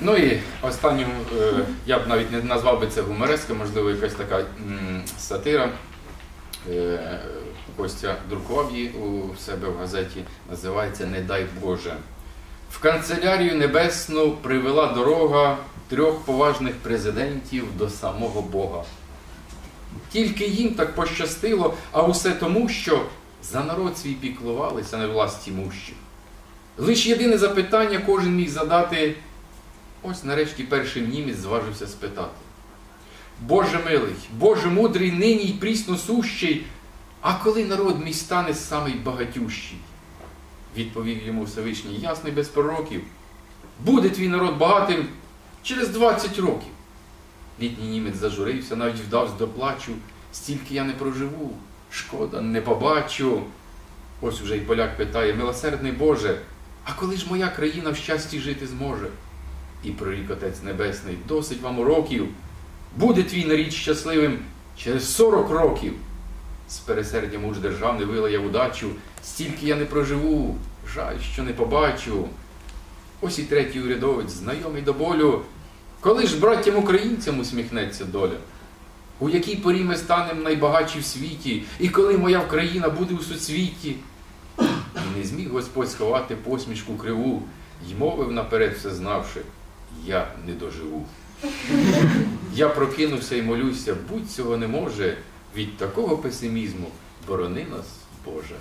Ну і останню, е, я б навіть не назвав би це гумореска, можливо, якась така сатира. Е, Костя друкував її у себе в газеті, називається Не дай Боже. В канцелярію небесну привела дорога трьох поважних президентів до самого Бога. Тільки їм так пощастило, а усе тому, що за народ свій піклувалися не власті мущі. Лиш єдине запитання кожен міг задати, ось нарешті перший німець зважився спитати. Боже милий, Боже мудрий, нині й прісно сущий, а коли народ мій стане самий багатющий? Відповів йому Всевишній, ясний без пророків. Буде твій народ багатим через 20 років. Літній німець зажурився, навіть вдався до плачу. Стільки я не проживу, шкода, не побачу. Ось уже й поляк питає, милосердний Боже, а коли ж моя країна в щасті жити зможе? І прорік Отець Небесний, досить вам років. Буде твій нарід щасливим через 40 років. З пересердя муж державний вилаяв удачу, стільки я не проживу, жаль, що не побачу. Ось і третій урядовець, знайомий до болю. Коли ж браттям українцям усміхнеться доля? У якій порі ми станемо найбагатші в світі, і коли моя країна буде у суцвіті? І не зміг Господь сховати посмішку криву, й мовив наперед все знавши, я не доживу. Я прокинувся і молюся, будь цього не може, від такого песимізму борони нас, Боже.